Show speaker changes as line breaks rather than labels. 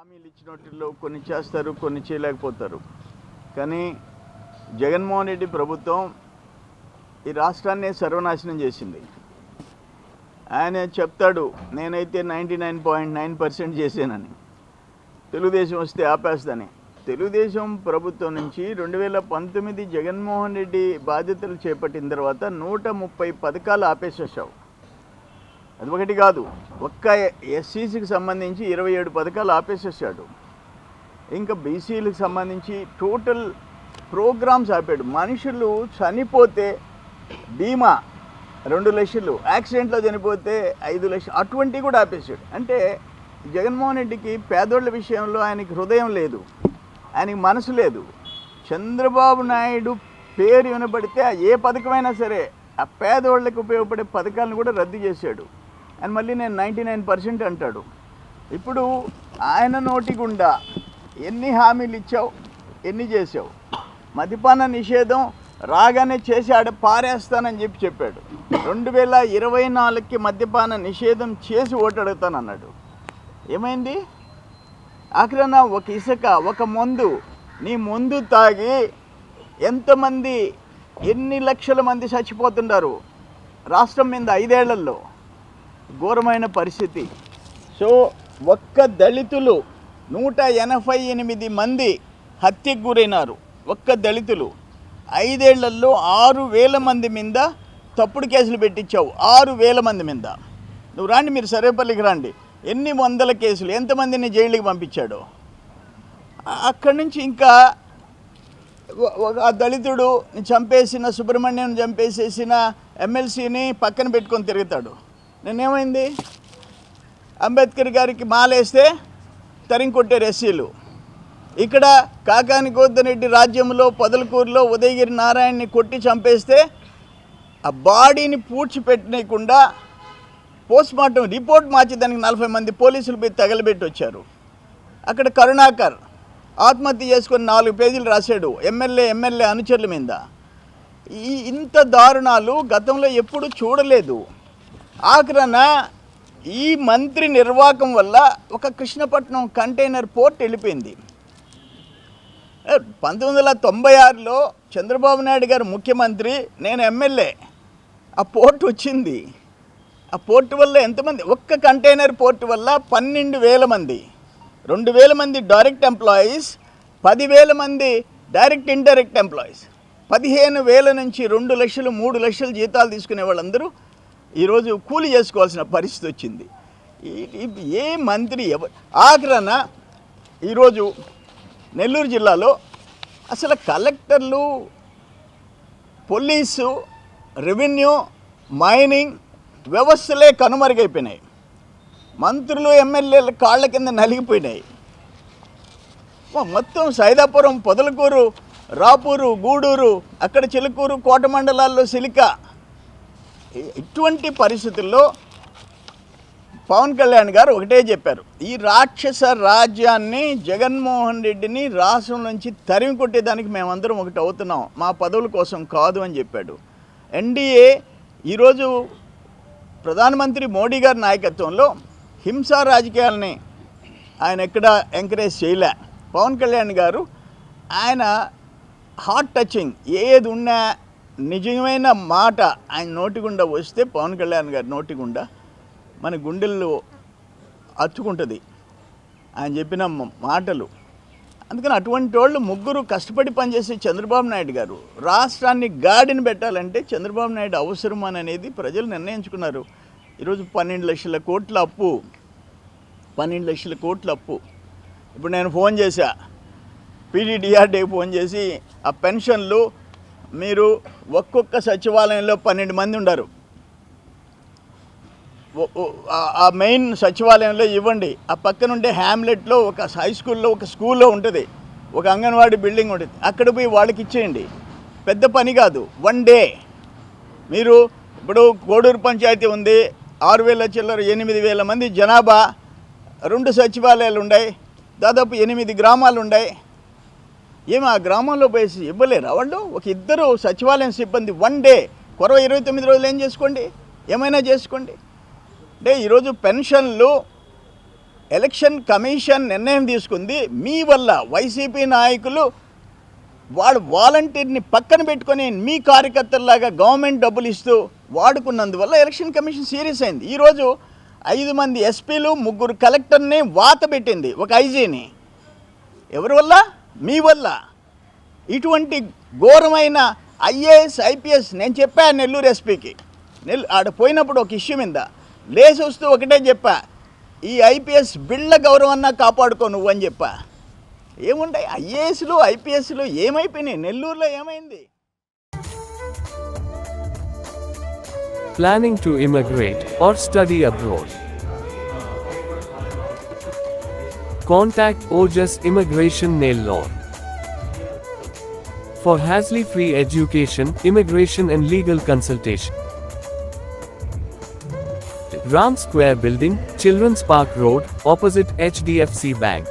హామీలు ఇచ్చినట్లో కొన్ని చేస్తారు కొన్ని చేయలేకపోతారు. కానీ జగన్మోహన్ రెడ్డి ప్రభుత్వం ఈ రాష్ట్రాన్ని సర్వనాశనం చేసింది. ఆయన చెప్తాడు నేనైతే ninety nine point nine percent చేశానని. తెలుగుదేశం వస్తే ఆపేస్తాని తెలుగుదేశం ప్రభుత్వం నుంచి రెండు వేల పంతొమ్మిది జగన్మోహన్ రెడ్డి బాధ్యతలు చేపట్టిన తర్వాత నూట ముప్పై పథకాలు ఆపేసేసావు అది ఒకటి కాదు. ఒక్క ఎస్సీసీకి సంబంధించి ఇరవై ఏడు పథకాలు ఆపేసేసాడు. ఇంకా బీసీలకు సంబంధించి టోటల్ ప్రోగ్రామ్స్ ఆపాడు. మనుషులు చనిపోతే బీమా రెండు లక్షలు యాక్సిడెంట్లో చనిపోతే ఐదు లక్షలు అటువంటివి కూడా ఆపేసాడు. అంటే జగన్మోహన్ రెడ్డికి పేదోళ్ళ విషయంలో ఆయనకి హృదయం లేదు. ఆయనకి మనసు లేదు. చంద్రబాబు నాయుడు పేరు వినబడితే ఏ పథకమైనా సరే ఆ పేదోళ్ళకి ఉపయోగపడే పథకాలను కూడా రద్దు చేశాడు. అండ్ మళ్ళీ నేను నైంటీ నైన్ పర్సెంట్ అంటాడు. ఇప్పుడు ఆయన నోటి గుండా ఎన్ని హామీలు ఇచ్చావు ఎన్ని చేసావు మద్యపాన నిషేధం రాగానే చేసి ఆడ పారేస్తానని చెప్పి చెప్పాడు. రెండు వేల ఇరవై నాలుగుకి మద్యపాన నిషేధం చేసి ఓటు అన్నాడు ఏమైంది? ఆఖరణ ఒక ఇసుక ఒక మందు నీ మందు తాగి ఎంతమంది ఎన్ని లక్షల మంది చచ్చిపోతున్నారు రాష్ట్రం మీద ఐదేళ్ళలో. ఘోరమైన పరిస్థితి. సో ఒక్క దళితులు నూట ఎనభై ఎనిమిది మంది హత్యకు గురైనారు. ఒక్క దళితులు. ఐదేళ్ళలో ఆరు వేల మంది మీద తప్పుడు కేసులు పెట్టించావు. ఆరు వేల మంది మీద. నువ్వు రాండి మీరు సరేపల్లికి రండి. ఎన్ని వందల కేసులు ఎంతమందిని జైలుకి పంపించాడు? అక్కడి నుంచి ఇంకా ఒక ఆ దళితుడు చంపేసిన సుబ్రహ్మణ్యం చంపేసేసిన ఎమ్మెల్సీని పక్కన పెట్టుకొని తిరుగుతాడు. నేనేమైంది? అంబేద్కర్ గారికి మాలేస్తే తరింకొట్టే రెస్సీలు ఎస్సీలు ఇక్కడ కాకాని గోద్దరెడ్డి రాజ్యంలో పొదలకూరులో ఉదయగిరి నారాయణని కొట్టి చంపేస్తే ఆ బాడీని పూడ్చిపెట్టనీయకుండా పోస్ట్మార్టం రిపోర్ట్ మార్చి దానికి నలభై మంది పోలీసులు పోయి తగలబెట్టి వచ్చారు అక్కడ కరుణాకర్ ఆత్మహత్య చేసుకొని నాలుగు పేజీలు రాశాడు ఎమ్మెల్యే ఎమ్మెల్యే అనుచరుల మీద. ఈ ఇంత దారుణాలు గతంలో ఎప్పుడూ చూడలేదు. ఆఖరణ ఈ మంత్రి నిర్వాహకం వల్ల ఒక కృష్ణపట్నం కంటైనర్ పోర్ట్ వెళ్ళిపోయింది. పంతొమ్మిది వందల తొంభై ఆరులో చంద్రబాబు నాయుడు గారు ముఖ్యమంత్రి నేను ఎమ్మెల్యే. ఆ పోర్ట్ వచ్చింది. ఆ పోర్టు వల్ల ఎంతమంది? ఒక్క కంటైనర్ పోర్టు వల్ల పన్నెండు వేల మంది. రెండు వేల మంది డైరెక్ట్ ఎంప్లాయీస్ పదివేల మంది డైరెక్ట్ ఇండైరెక్ట్ ఎంప్లాయీస్. పదిహేను వేల నుంచి రెండు లక్షలు మూడు లక్షలు జీతాలు తీసుకునే వాళ్ళందరూ ఈరోజు కూలి చేసుకోవాల్సిన పరిస్థితి వచ్చింది. ఏ మంత్రి ఎవ ఆఖరణ ఈరోజు నెల్లూరు జిల్లాలో అసలు కలెక్టర్లు పోలీసు రెవెన్యూ మైనింగ్ వ్యవస్థలే కనుమరుగైపోయినాయి. మంత్రులు ఎమ్మెల్యేల కాళ్ళ కింద నలిగిపోయినాయి. మొత్తం సైదాపురం పొదలకూరు రాపూరు గూడూరు అక్కడ చిలుకూరు కోట మండలాల్లో సిలిక ఇటువంటి పరిస్థితుల్లో పవన్ కళ్యాణ్ గారు ఒకటే చెప్పారు ఈ రాక్షస రాజ్యాన్ని జగన్మోహన్ రెడ్డిని రాష్ట్రం నుంచి తరిమి కొట్టేదానికి మేమందరం ఒకటి అవుతున్నాం మా పదవుల కోసం కాదు అని చెప్పాడు. ఎన్డీఏ ఈరోజు ప్రధానమంత్రి మోడీ గారి నాయకత్వంలో హింసా రాజకీయాలని ఆయన ఎక్కడ ఎంకరేజ్ చేయలే. పవన్ కళ్యాణ్ గారు ఆయన హార్ట్ టచింగ్ ఏది ఉన్నా నిజమైన మాట ఆయన నోటి గుండా వస్తే పవన్ కళ్యాణ్ గారి నోటి గుండా మన గుండెల్లో అచ్చుకుంటుంది ఆయన చెప్పిన మాటలు. అందుకని అటువంటి వాళ్ళు ముగ్గురు కష్టపడి పనిచేసే చంద్రబాబు నాయుడు గారు రాష్ట్రాన్ని గాడిని పెట్టాలంటే చంద్రబాబు నాయుడు అవసరం అనేది ప్రజలు నిర్ణయించుకున్నారు. ఈరోజు పన్నెండు లక్షల కోట్ల అప్పు పన్నెండు లక్షల కోట్ల అప్పు. ఇప్పుడు నేను ఫోన్ చేశా. పీడీడీఆర్డీకి ఫోన్ చేసి ఆ పెన్షన్లు మీరు ఒక్కొక్క సచివాలయంలో పన్నెండు మంది ఉన్నారు ఆ- ఆ మెయిన్ సచివాలయంలో ఇవ్వండి. ఆ పక్కన ఉండే హ్యామ్లెట్లో ఒక హై స్కూల్లో ఒక స్కూల్లో ఉంటుంది. ఒక అంగన్వాడీ బిల్డింగ్ ఉంటుంది. అక్కడ పోయి వాళ్ళకి ఇచ్చేయండి. పెద్ద పని కాదు. One day. మీరు ఇప్పుడు కోడూరు పంచాయతీ ఉంది. ఆరు వేల చిల్లర ఎనిమిది వేల మంది జనాభా. రెండు సచివాలయాలు ఉన్నాయి దాదాపు ఎనిమిది గ్రామాలు ఉన్నాయి ఏమి ఆ గ్రామంలో పోయేసి ఇవ్వలేరా వాళ్ళు? ఒక ఇద్దరు సచివాలయం సిబ్బంది వన్ డే కొరవ ఇరవై తొమ్మిది రోజులు ఏం చేసుకోండి? ఏమైనా చేసుకోండి. అంటే ఈరోజు పెన్షన్లు ఎలక్షన్ కమిషన్ నిర్ణయం తీసుకుంది. మీ వల్ల వైసీపీ నాయకులు వాడు వాలంటీర్ని పక్కన పెట్టుకొని మీ కార్యకర్తల్లాగా గవర్నమెంట్ డబ్బులు ఇస్తూ వాడుకున్నందువల్ల ఎలక్షన్ కమిషన్ సీరియస్ అయింది. ఈరోజు ఐదు మంది ఎస్పీలు ముగ్గురు కలెక్టర్ని వాత పెట్టింది ఒక ఐజీని. ఎవరి వల్ల? మీ వల్ల ఇటువంటి ఘోరమైన ఐఏఎస్ ఐపీఎస్ నేను చెప్పా నెల్లూరు ఎస్పీకి. నెల్ ఆడ పోయినప్పుడు ఒక ఇష్యూ మీద లేచి వస్తూ ఒకటే చెప్పా ఈ ఐపీఎస్ బిళ్ళ గౌరవాన్న కాపాడుకో నువ్వు అని చెప్పా. ఏముంటాయి? ఐఏఎస్లు ఐపీఎస్లు ఏమైపోయినాయి? నెల్లూరులో ఏమైంది?
Planning to immigrate or study abroad Contact OJAS Immigration Nail Law. For hassle free education, immigration, and legal consultation. Ram Square Building, Children's Park Road, opposite HDFC Bank.